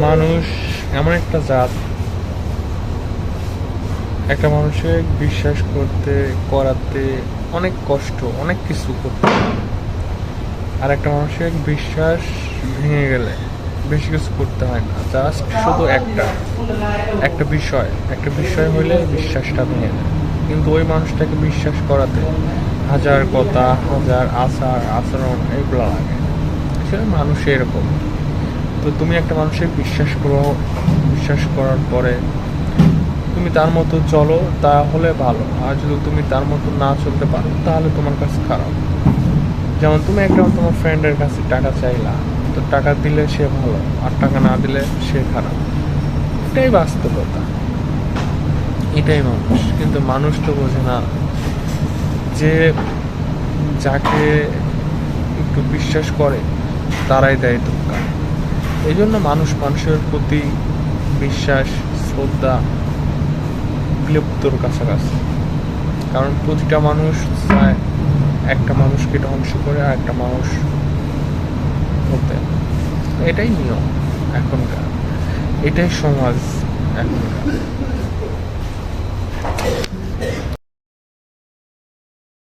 মানুষ এমন একটা জাত, একটা মানুষের বিশ্বাস করতে, করাতে অনেক কষ্ট, অনেক কিছু করতে আর একটা মানুষের বিশ্বাস ভেঙে গেলে বেশি কিছু করতে হয় না জাস্ট শুধু একটা একটা বিষয় একটা বিষয় হলে বিশ্বাসটা ভেঙে যায়। কিন্তু ওই মানুষটাকে বিশ্বাস করাতে হাজার কথা, হাজার আচার, আচরণ এগুলো লাগে। আসলে মানুষ এরকম। তো তুমি একটা মানুষের বিশ্বাস করো, বিশ্বাস করার পরে তুমি তার মতো চলো, তাহলে ভালো। আর যদি তুমি তার মতো না চলতে পারো, তাহলে তোমার কাছে খারাপ। যেমন তুমি একটা তোমার ফ্রেন্ডের কাছে টাকা চাইলা, তো টাকা দিলে সে ভালো, আর টাকা না দিলে সে খারাপ। এটাই বাস্তবতা। এটাই মানুষ। কিন্তু মানুষ তো বোঝে না যে যাকে একটু বিশ্বাস করে, তারাই দেয় ধোকা। এই জন্য মানুষ মানুষের প্রতি বিশ্বাস, শ্রদ্ধা বিলুপ্তর কাছাকাছি। কারণ প্রতিটা মানুষ চায় একটা মানুষকে ধ্বংস করে আর একটা মানুষ হতে এটাই নিয়ম এখনকার। এটাই সমাজ এখনকার।